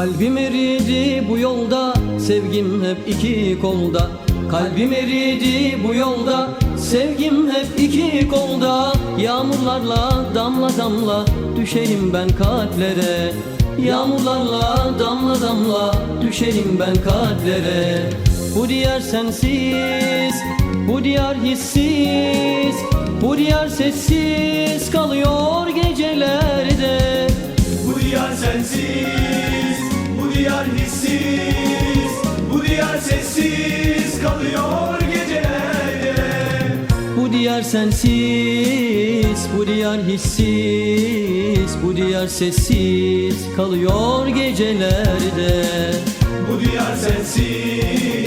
Kalbim eridi bu yolda Sevgim hep iki kolda. Kalbim eridi bu yolda Sevgim hep iki kolda. Yağmurlarla damla damla Düşeyim ben kalplere. Yağmurlarla damla damla Düşeyim ben kalplere. Bu diyar sensiz Bu diyar hissiz Bu diyar sessiz Kalıyor gecelerde. Bu diyar sensiz, diyar hissiz, bu diyar sessiz kalıyor gecelerde. Bu diyar sensiz, bu diyar hissiz, bu diyar sessiz kalıyor gecelerde. Bu diyar sensiz,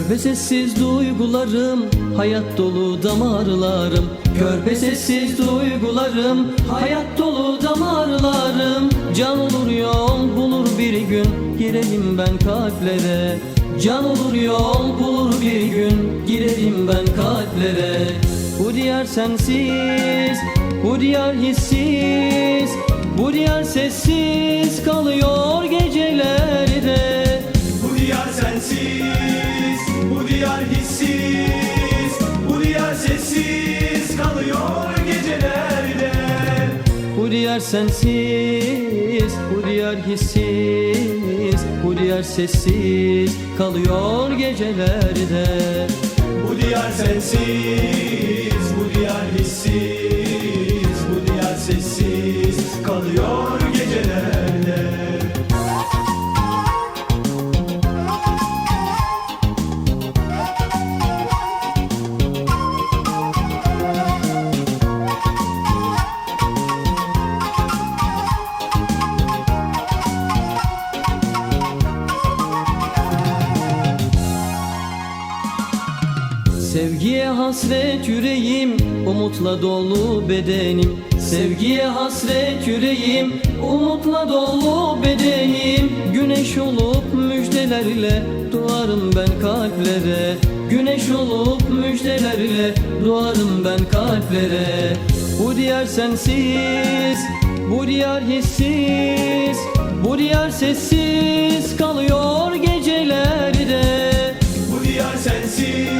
Körpe sessiz duygularım, hayat dolu damarlarım. Körpe sessiz duygularım, hayat dolu damarlarım. Can olur yol bulur bir gün, girelim ben kalplere. Can olur yol bulur bir gün, girelim ben kalplere. Bu diyar sensiz, bu diyar hissiz, bu diyar sessiz kalıyor gecelerde. Bu diyar sensiz, bu diyar hissiz, bu diyar sessiz kalıyor gecelerde. Bu diyar sensiz, bu diyar hissiz, bu diyar sessiz kalıyor gecelerde. Sevgiye hasret yüreğim, umutla dolu bedenim. Sevgiye hasret yüreğim, umutla dolu bedenim. Güneş olup müjdelerle doğarım ben kalplere. Güneş olup müjdelerle doğarım ben kalplere. Bu diyar sensiz, bu diyar hissiz, bu diyar sessiz kalıyor gecelerde. Bu diyar sensiz,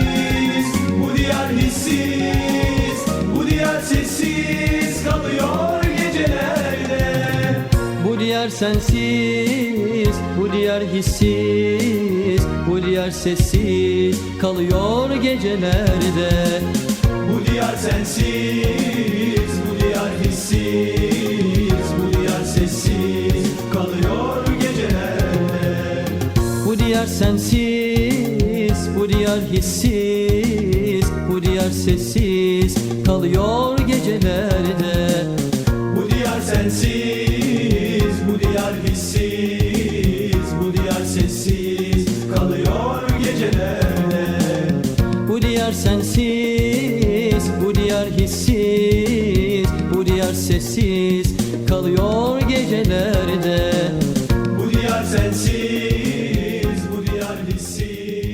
diyar sensiz, bu diyar hissiz, bu diyar sessiz kalıyor gecelerde. Bu diyar sensiz, bu diyar hissiz, bu diyar sessiz kalıyor gecelerde. Bu diyar sensiz, bu diyar hissiz, bu diyar sessiz kalıyor gecelerde. Bu diyar sensiz, bu diyar hissiz, bu diyar sessiz kalıyor gecelerde. Bu diyar sensiz, bu diyar hissiz, bu diyar sessiz kalıyor gecelerde. Bu diyar sensiz, bu diyar hissiz,